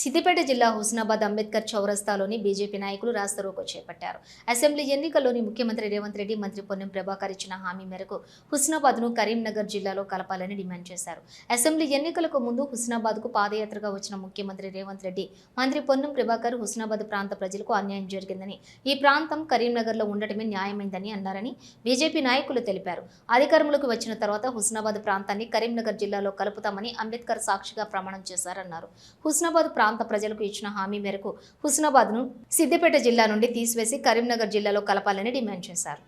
సిద్దిపేట జిల్లా హుస్నాబాద్ అంబేద్కర్ చౌరస్తాలోని బీజేపీ నాయకులు రాస్తారోకో చేపట్టారు. అసెంబ్లీ ఎన్నికల్లోని ముఖ్యమంత్రి రేవంత్ రెడ్డి మంత్రి పొన్నం ప్రభాకర్ ఇచ్చిన హామీ మేరకు హుస్నాబాద్ను కరీంనగర్ జిల్లాలో కలపాలని డిమాండ్ చేశారు. అసెంబ్లీ ఎన్నికలకు ముందు హుస్నాబాద్కు పాదయాత్రగా వచ్చిన ముఖ్యమంత్రి రేవంత్ రెడ్డి మంత్రి పొన్నం ప్రభాకర్ హుస్నాబాద్ ప్రాంత ప్రజలకు అన్యాయం జరిగిందని ఈ ప్రాంతం కరీంనగర్లో ఉండటమే న్యాయమైందని అన్నారని బీజేపీ నాయకులు తెలిపారు. అధికారంలోకి వచ్చిన తర్వాత హుస్నాబాద్ ప్రాంతాన్ని కరీంనగర్ జిల్లాలో కలుపుతామని అంబేద్కర్ సాక్షిగా ప్రమాణం చేశారన్నారు. హుస్నాబాద్ ప్రాంత ప్రజలకు ఇచ్చిన హామీ మేరకు హుస్నాబాద్ను సిద్దిపేట జిల్లా నుండి తీసివేసి కరీంనగర్ జిల్లాలో కలపాలని డిమాండ్ చేశారు.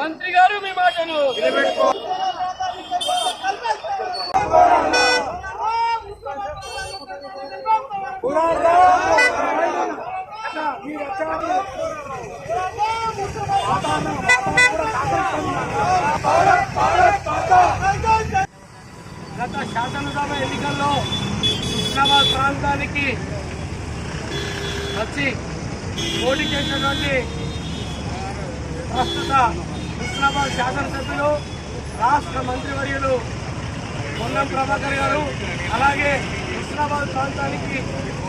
మంత్రి గారు మీ మాటను గత శాసనసభ ఎన్నికల్లో హుస్నాబాద్ ప్రాంతానికి వచ్చి పోటీ చేసినటువంటి ప్రస్తుత హుస్నాబాద్ శాసనసభ్యులు రాష్ట్ర మంత్రివర్యులు పొన్నం ప్రభాకర్ గారు అలాగే హైదరాబాద్ ప్రాంతానికి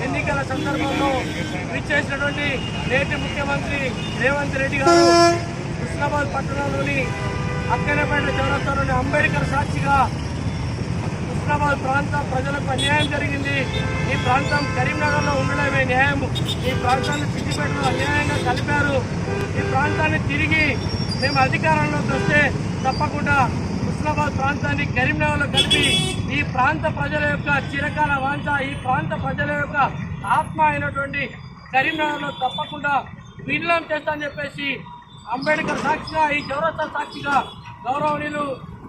ఎన్నికల సందర్భంలో విచ్చేసినటువంటి నేటి ముఖ్యమంత్రి రేవంత్ రెడ్డి గారు హుస్నాబాద్ పట్టణంలోని అక్కనపేట చౌరస్తాలోని అంబేద్కర్ సాక్షిగా హుస్నాబాద్ ప్రాంత ప్రజలకు అన్యాయం జరిగింది. ఈ ప్రాంతం కరీంనగర్లో ఉండడమే న్యాయం. ఈ ప్రాంతాన్ని సిద్దిపేటలో అన్యాయంగా కలిపారు. ఈ ప్రాంతాన్ని తిరిగి మేము అధికారంలోకి వస్తే తప్పకుండా హుస్నాబాద్ ప్రాంతాన్ని కరీంనగర్లో కలిపి ఈ ప్రాంత ప్రజల యొక్క చిరకాల వాంఛ ఈ ప్రాంత ప్రజల యొక్క ఆత్మ అయినటువంటి కరీంనగర్లో తప్పకుండా విలీనం చేస్తామని చెప్పేసి అంబేద్కర్ సాక్షిగా ఈ చౌరస్తా సాక్షిగా గౌరవనీయులు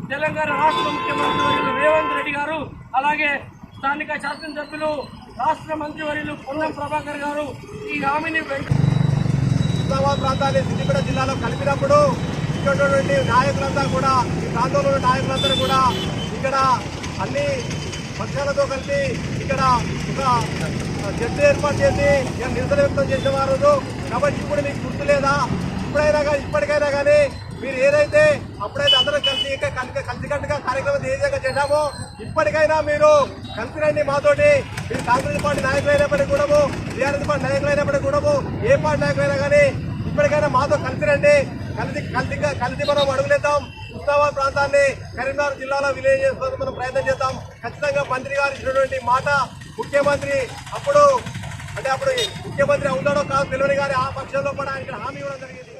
తెలంగాణ రాష్ట్ర ముఖ్యమంత్రి రేవంత్ రెడ్డి గారు అలాగే స్థానిక శాసనసభ్యులు రాష్ట్ర మంత్రి వర్యులు పొన్నం ప్రభాకర్ గారు ఈ హామీని వెంట హుస్నాబాద్ ప్రాంతాన్ని సిద్దిపేట జిల్లాలో కలిపినప్పుడు ఇక్కడ నాయకులంతా కూడా ఈ ప్రాంతంలో ఉన్న నాయకులందరూ కూడా ఇక్కడ అన్ని పక్షాలతో కలిపి ఇక్కడ ఒక జట్టు ఏర్పాటు చేసి ఇక్కడ నిరసన వ్యక్తం చేసేవారు కాబట్టి ఇప్పుడు మీకు గుర్తు లేదా? ఇప్పుడైనా కానీ ఇప్పటికైనా కానీ మీరు ఏదైతే అప్పుడైతే అందరూ కలిసి ఇంకా కలిసి కలిసికట్టుగా కార్యక్రమం ఏ విధంగా చేశామో ఇప్పటికైనా మీరు కలిసి రండి మాతోటి. మీరు కాంగ్రెస్ పార్టీ నాయకులైనప్పటికీ కూడా టీఆర్ఎస్ పార్టీ నాయకులైనప్పటికీ కూడా ఏ పార్టీ నాయకులైనా కానీ ఇప్పటికైనా మాతో కలిసి కలిసి కలిసి కలిసి మనం అడుగులేద్దాం. ఉస్మానాబాద్ ప్రాంతాన్ని కరీంనగర్ జిల్లాలో విలేజ్ చేసుకోవడానికి మనం ప్రయత్నం చేద్దాం. ఖచ్చితంగా మంత్రి గారు ఇచ్చినటువంటి మాట ముఖ్యమంత్రి అప్పుడు అంటే అప్పుడు ముఖ్యమంత్రి అవుతాడో కాదు తెలియని గారి ఆ పక్షంలో కూడా ఆయన హామీ ఇవ్వడం జరిగింది.